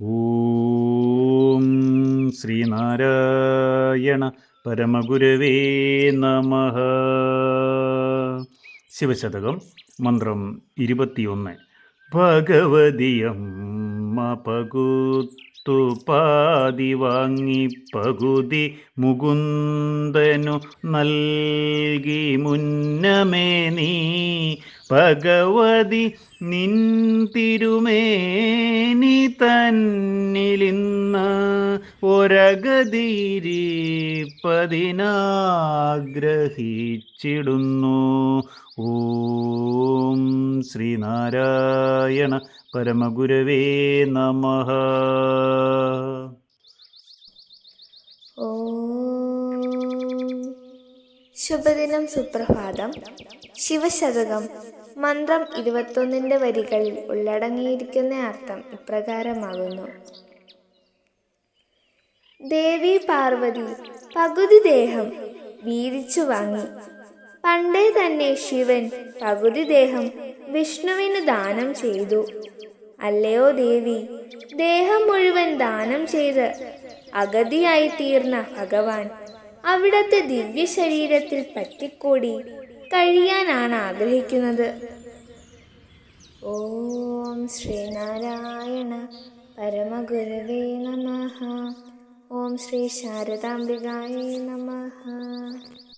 ഓം ശ്രീനാരായണ പരമഗുരവേ നമ. ശിവശതകം മന്ത്രം ഇരുപത്തിയൊന്ന്. ഭഗവതിയമ്മ പകുത്തു പാതി വാങ്ങി പകുതി മുകുന്ദനു നൽകി മുന്നമേ നീ ഭഗവതി നിൻ തിരുമേനി തന്നിലിന്ന് ഒരഗതിരിപ്പതിനാഗ്രഹിച്ചിടുന്നു ഓം ശ്രീനാരായണ പരമഗുരവേ നമ ഓം. ശുഭദിനം സുപ്രഭാതം. ശിവശതകം. മന്ത്രം ഇരുപത്തൊന്നിന്റെ വരികളിൽ ഉള്ളടങ്ങിയിരിക്കുന്ന അർത്ഥം ഇപ്രകാരമാകുന്നു. ദേവി പാർവതി പകുതി ദേഹം വീതിച്ചു വാങ്ങി. പണ്ടേ തന്നെ ശിവൻ പകുതി ദേഹം വിഷ്ണുവിന് ദാനം ചെയ്തു. അല്ലയോ ദേവി ദേഹം മുഴുവൻ ദാനം ചെയ്ത് അഗതിയായി തീർന്ന ഭഗവാൻ അവിടത്തെ ദിവ്യ ശരീരത്തിൽ പറ്റിക്കൂടി കഴിയാനാണ് ആഗ്രഹിക്കുന്നത്. ഓം ശ്രീനാരായണ പരമഗുരവേ നമ. ഓം ശ്രീ ശാരദാംബികായേ നമഃ.